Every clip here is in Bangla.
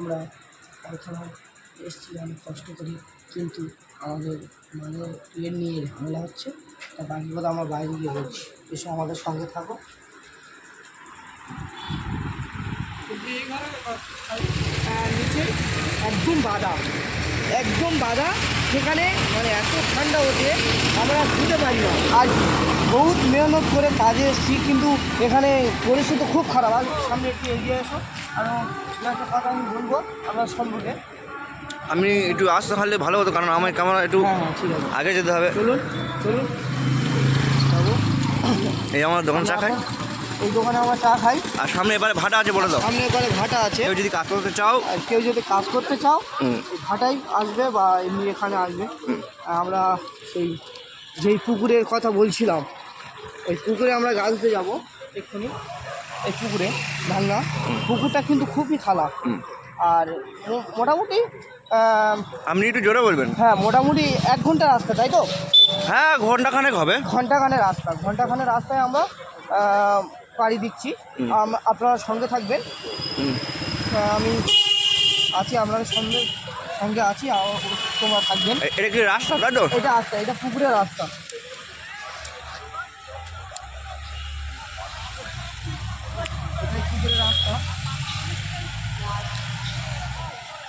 আমরা কারখানায় এসেছি অনেক কষ্ট করি, কিন্তু আমাদের মানে ট্রেন নিয়ে ঝামেলা হচ্ছে। তা বাকি কথা আমরা বাইরে গিয়ে বলছি। এসে আমাদের সঙ্গে থাকো। নিচে একদম বাধা একদম বাধা। সেখানে মানে এত ঠান্ডা ওঠে, আমরা শুতে পারি না। আর বহুত মেহনত করে কাজে এসেছি কিন্তু এখানে পরিস্থিতি খুব খারাপ। আর সামনে একটু এগিয়ে এসো আর একটা কথা আমি বলব আপনার সম্পর্কে। আমি একটু আসতে পারলে ভালো হতো কারণ আমার ক্যামেরা একটু হ্যাঁ হ্যাঁ আগে যেতে হবে। চলুন চলুন। এই আমার দোকান চা খাই? এই দোকানে আমরা চা খাই। আর সামনে এবারে ভাটা আছে বলে দাও। সামনে এবারে ভাটা আছে। কেউ যদি কাজ করতে চাও। আর কেউ যদি কাজ করতে চাও ভাটাই আসবে বা এমনি এখানে আসবে। আমরা সেই যেই পুকুরের কথা বলছিলাম ওই পুকুরে আমরা গা ধুতে যাব এক্ষুনি। এই পুকুরে ভাঙ্গা পুকুরটা কিন্তু খুবই খারাপ। হুম। আর মোটামুটি আপনি একটু জোরে বলবেন। হ্যাঁ মোটামুটি এক ঘণ্টা রাস্তা তাই তো? হ্যাঁ ঘণ্টা খানেক হবে। ঘন্টাখানের রাস্তা। ঘন্টাখানের রাস্তায় আমরা পাড়ি দিচ্ছি। আপনারা সঙ্গে থাকবেন। আমি আছি আপনাদের সঙ্গে সঙ্গে আছি তোমরা থাকবেন। এটা কি রাস্তা তাই তো? এটা রাস্তা এটা পুকুরের রাস্তা।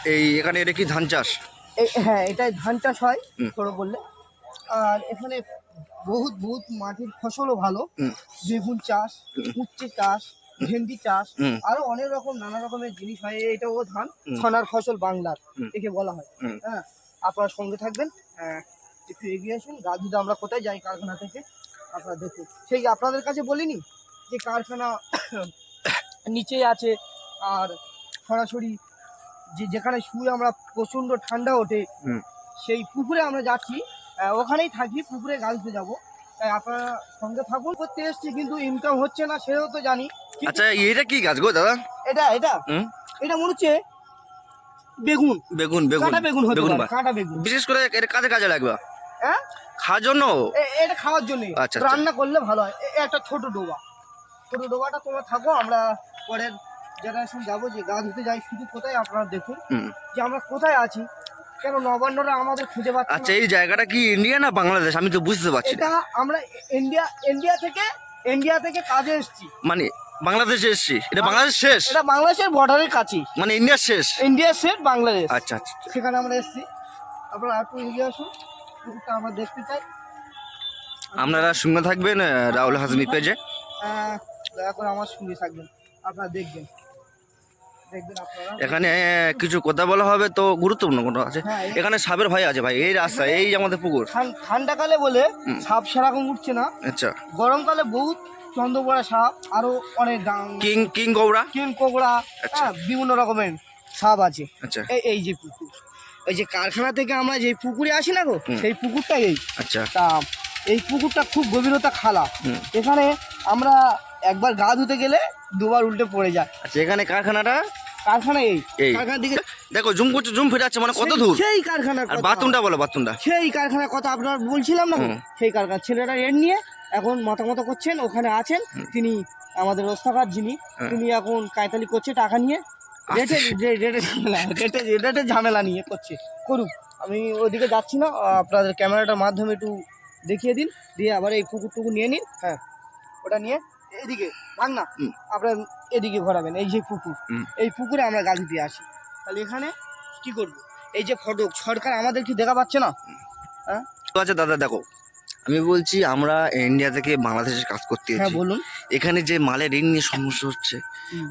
এই এখানে এটা কি ধান চাষ? হ্যাঁ এটাই ধান চাষ হয়। করে বললে। আর এখানে বহুত বহুত মাটির ফসলও ভালো। বেগুন চাষ উচ্ছে চাষ ভেন্ডি চাষ। আরও অনেক রকম নানা রকমের জিনিস হয়। এটাও ধান হুম। সোনার ফসল বাংলার একে বলা হয়। হ্যাঁ আপনারা সঙ্গে থাকবেন। আহ, একটু এগিয়ে আসুন। গাজুদা আমরা কোথায় যাই? কারখানা থেকে। আপনারা দেখুন। সেই আপনাদের কাছে বলিনি যে কারখানা নিচেই আছে। আর সরাসরি যে যেখানে শুয়ে আমরা প্রচণ্ড ঠান্ডা ওঠে সেই পুকুরে আমরা যাচ্ছি। ওখানেই থাকি পুকুরে গাছতে যাব তাই আপনারা সঙ্গে থাকুন। করতে এসছি কিন্তু ইনকাম হচ্ছে না সেটাও তো জানি। আচ্ছা এটা কি গাছ গো দাদা? এটা এটা এটা মনে হচ্ছে বেগুন। বেগুন বেগুন কাঁটা বেগুন বেগুন কাঁটা বেগুন। বিশেষ করে এটা কাজে কাজে লাগবে? হ্যাঁ? খাওয়ার জন্য? এটা খাওয়ার জন্য। আচ্ছা, আচ্ছা। রান্না করলে ভালো হয়। একটা ছোট ডোবা। ছোট ডোবাটা তোমরা থাকো আমরা পরের জেনারেশন যাব যে গাছ ধুতে যাই শুধু কোথায় আপনারা দেখুন যে আমরা কোথায় আছি কেন নবান্নরা আমাদের খুঁজে পাচ্ছে আচ্ছা এই জায়গাটা কি ইন্ডিয়া না বাংলাদেশ আমি তো বুঝতে পারছি এটা আমরা ইন্ডিয়া ইন্ডিয়া থেকে ইন্ডিয়া থেকে কাজে এসেছি। মানে বাংলাদেশে এসছি? এটা বাংলাদেশ শেষ? এটা বাংলাদেশের বর্ডারের কাছেই মানে ইন্ডিয়ার শেষ? ইন্ডিয়া সেট বাংলাদেশ আচ্ছা আচ্ছা। সেখানে আমরা এসেছি। আপনারা একটু এগিয়ে আসুন পুকুরটা আমরা দেখতে চাই। আপনারা সঙ্গে থাকবেন রাহুল হাসমি পেজে। আহ, দয়া করে আমার সঙ্গে থাকবেন। আপনারা দেখবেন। এখানে কিছু কথা বলা হবে তো গুরুত্বপূর্ণ কোনো আছে? হ্যাঁ এখানে সাপের ভাই আছে ভাই এই রাস্তা এই আমাদের পুকুর। ঠান- ঠান্ডাকালে বলে সাপ সেরকম উঠছে না। আচ্ছা। গরমকালে বহুত চন্দ্রপড়া সাপ আরও অনেক কিং কিং গৌড়া কিং কোবরা আচ্ছা। হ্যাঁ বিভিন্ন রকমের সাপ আছে। আচ্ছা। এই এই যে পুকুর এই যে কারখানা থেকে আমরা যে পুকুরে আসি না গো সেই পুকুরটা এই। আচ্ছা। তা এই পুকুরটা খুব গভীরতা খালা। এখানে আমরা একবার গা ধুতে গেলে দুবার উল্টে পড়ে যায়। আচ্ছা এখানে কারখানাটা? কারখানা এই। এই। কারখানার দিকে দেখো জুম করছে জুম ফিরাচ্ছে মানে কত দূর? সেই কারখানার আর কথা। বাথরুমটা বলো বাথরুমটা। সেই কারখানার কথা আপনার বলছিলাম না সেই কারখানা ছেলেটা রেট নিয়ে এখন মাথা মতো করছেন ওখানে আছেন। তিনি আমাদের রস্তাকার যিনি হ্যাঁ। তিনি এখন কায়তালি করছে টাকা নিয়ে। রেটে রে- রেটে ঝামেলা রেটে রেটে ঝামেলা নিয়ে করছে। করুক আমি ওইদিকে যাচ্ছি না আপনাদের ক্যামেরাটার মাধ্যমে একটু দেখিয়ে দিন দিয়ে আবার এই পুকুর টুকুর নিয়ে নিন হ্যাঁ ওটা নিয়ে এদিকে না? আপনার এদিকে ঘোরাবেন এই যে পুকুর এই পুকুরে আমরা গাছ দিয়ে আসি। তাহলে এখানে কি করব? এই যে ফটক সরকার আমাদের কি দেখা পাচ্ছে না? তো আছে দাদা দেখো। আমি বলছি আমরা ইন্ডিয়া থেকে বাংলাদেশে কাজ করতে হ্যাঁ বলুন। এখানে যে মালের ঋণ নিয়ে সমস্যা হচ্ছে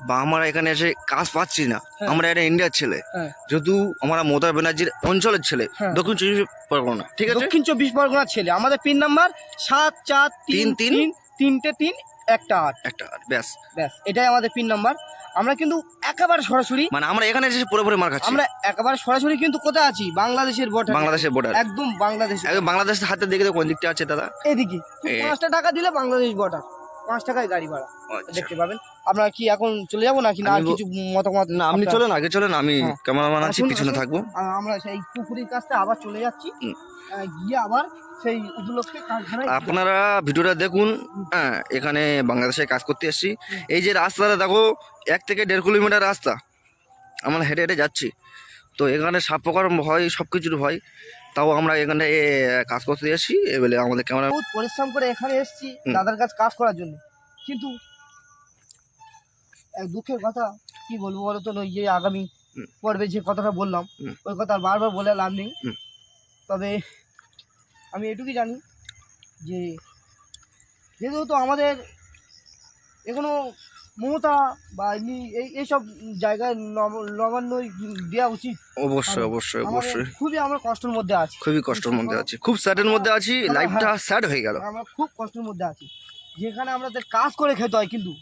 বা আমরা এখানে এসে কাজ পাচ্ছি না হ্যাঁ। আমরা এটা ইন্ডিয়ার ছেলে। হ্যাঁ। যেহেতু আমরা মমতা ব্যানার্জির অঞ্চলের ছেলে হ্যাঁ। দক্ষিণ চব্বিশ পরগনা ঠিক আছে? দক্ষিণ চব্বিশ পরগনার ছেলে। আমাদের পিন নাম্বার সাত চার তিন, তিন তিনটে তিন একটা আট। একটা আট ব্যাস। ব্যাস এটাই আমাদের পিন নাম্বার আমরা কিন্তু একেবারে সরাসরি মানে আমরা এখানে এসে পুরো পুরো মার খাচ্ছি। আমরা একেবারে সরাসরি কিন্তু কোথায় আছি? বাংলাদেশের বর্ডার বাংলাদেশের বর্ডার একদম বাংলাদেশে। বাংলাদেশের হাতে দেখে তো কোন দিকটা আছে দাদা? এদিকে। পাঁচটা টাকা দিলে বাংলাদেশ বর্ডার পাঁচ টাকায় গাড়ি ভাড়া। আচ্ছা। দেখতে পাবেন। আপনারা কি এখন চলে যাব নাকি? না আর কিছু মতামত না আপনি চলেন আগে চলেন আমি। ক্যামেরাম্যান আছি পিছনে থাকব। আমরা সেই পুকুরের কাছটা আবার চলে যাচ্ছি। গিয়ে আবার সেই উপলক্ষে আপনারা ভিডিওটা দেখুন হ্যাঁ এখানে বাংলাদেশে কাজ করতে এসেছি। এই যে রাস্তাটা দেখো এক থেকে দেড় কিলোমিটার রাস্তা। আমরা হেঁটে হেঁটে যাচ্ছি। তো এখানে সাপ পোকার ভয় সব কিছুর ভয়। তাও আমরা এখানে কাজ করতে এসেছি। এবারে আমাদের ক্যামেরা বহুত পরিশ্রম করে এখানে এসেছি দাদার কাছে কাজ করার জন্য। কিন্তু দুঃখের কথা কি বলব বলো তো ওই যে আগামী। পর্বে যে কথাটা বললাম ওই কথা বারবার বলে লাভ নেই। তবে আমি এটুকুই জানি যে যেহেতু আমাদের এখনও মমতা বা এমনি এই এইসব জায়গায় নব- নবান্ন দেওয়া উচিত। অবশ্যই অবশ্যই অবশ্যই। খুবই আমরা কষ্টের মধ্যে আছি। খুবই কষ্টের মধ্যে আছি। খুব স্যাডের মধ্যে আছি লাইফটা স্যাড হয়ে গেল। আমরা খুব কষ্টের মধ্যে আছি। যেখানে আমাদের কাজ করে খেতে হয় কিন্তু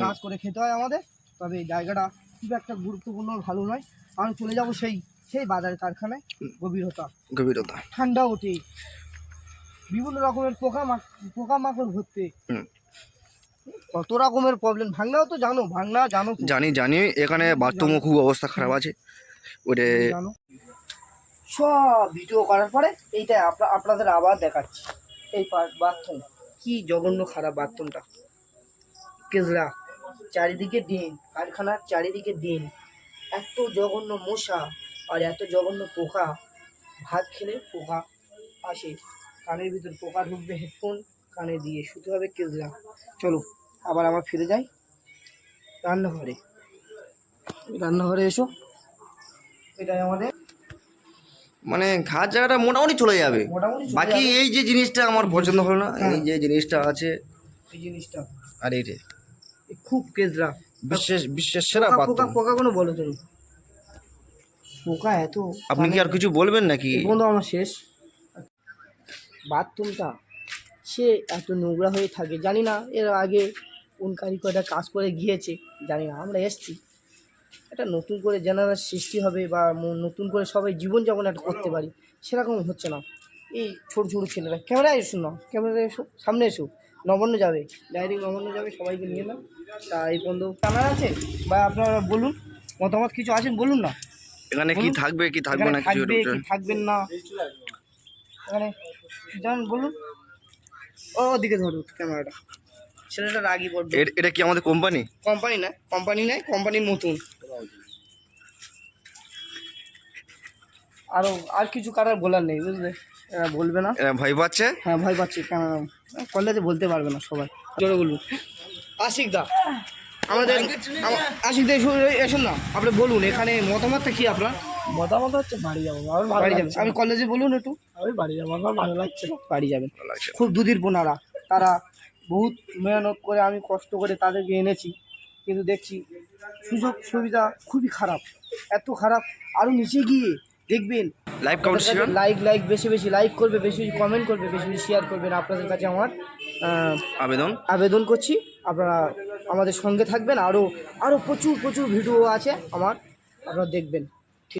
কাজ করে খেতে হয় আমাদের তবে জায়গাটা খুব একটা গুরুত্বপূর্ণ ভালো নয়। আমি চলে যাব সেই সেই বাজার কারখানায় গভীরতা। গভীরতা। ঠান্ডা ওঠে বিভিন্ন রকমের পোকা পোকা মাকড় হুম। কত রকমের প্রবলেম ভাঙনাও তো জানো ভাঙনা জানো জানি জানি এখানে বাথরুমও খুব অবস্থা খারাপ আছে। জানো। সব ভিডিও করার পরে এইটা আপনাদের আবার দেখাচ্ছি। এই বাথরুম কি জঘন্য খারাপ বাথরুমটা কেজরা চারিদিকে ডিম কারখানার চারিদিকে ডিম। এত জঘন্য মশা আর এত জঘন্য পোকা। ভাত খেলে পোকা আসে। কানের ভিতর পোকা ঢুকবে হেডফোন কানে দিয়ে শুতে হবে কেজরা। চলো আবার আমার ফিরে যাই রান্নাঘরে। রান্নাঘরে এসো। এটাই আমাদের। মানে খাওয়ার জায়গাটা মোটামুটি চলে যাবে। মোটামুটি বাকি এই যে জিনিসটা আমার পছন্দ হলো না এই যে জিনিসটা আছে। এই জিনিসটা। আর এইটা খুব কেজরা। বিশ্বের বিশ্বের সেরা পোকা পোকা কোনো বলো তুমি। পোকা এত আপনি কি আর কিছু বলবেন নাকি? বন্ধু আমার শেষ। বাথরুমটা সে এত নোংরা হয়ে থাকে। জানি না এর আগে কোন কারিগরটা কাজ করে গিয়েছে জানি না। আমরা এসছি। একটা নতুন করে জেনারেল সৃষ্টি হবে বা নতুন করে সবাই জীবনযাপন একটা করতে পারি সেরকম হচ্ছে না। এই ছোট ছোট ছেলেরা ক্যামেরায় এসো না ক্যামেরায় এসো সামনে এসো। নবান্ন যাবে ডাইরেক্ট নবান্ন যাবে সবাইকে নিয়ে নাও। তা এই বন্ধু ক্যামেরা আছে? বা আপনারা বলুন মতামত কিছু আছেন বলুন না। এখানে কি থাকবে কি থাকবে না কিছু থাকবে কি থাকবেন না? এখানে জান বলুন। ও ওদিকে ধরুন ক্যামেরাটা। ছেলেটা রাগি বড্ড। এটা কি আমাদের কোম্পানি? কোম্পানি না কোম্পানি নাই কোম্পানির মতন আরও আর কিছু কারার বলার নেই বুঝলে? এরা বলবে না। এরা ভয় পাচ্ছে? হ্যাঁ ভয় পাচ্ছি ক্যামেরা কলেজে বলতে পারবে না সবাই। জোরে বলুন। আশিক দা আমাদের আশিক দা এসো এসুন না। আপনি বলুন এখানে মতামতটা কি আপনার? মতামত হচ্ছে বাড়ি যাব আমার ভালো বাড়ি যাবেন লাগছে আমি কলেজে বলুন একটু। আমি বাড়ি যাব আমার ভালো লাগছে না। বাড়ি যাবেন ভালো লাগছে। খুব দুধের বোনারা তারা বহুত মেহনত করে আমি কষ্ট করে তাদেরকে এনেছি কিন্তু দেখছি সুযোগ সুবিধা খুবই খারাপ। এত খারাপ। আরও নিচে গিয়ে দেখবেন লাইভ কমেন্ট লাইক লাইক বেশি বেশি লাইক করবে বেশি বেশি কমেন্ট করবে বেশি বেশি শেয়ার করবেন আপনাদের কাছে আমার আহ, আবেদন? আবেদন করছি। আপনারা আমাদের সঙ্গে থাকবেন। আরও আরও প্রচুর প্রচুর ভিডিও আছে আমার। আপনারা দেখবেন।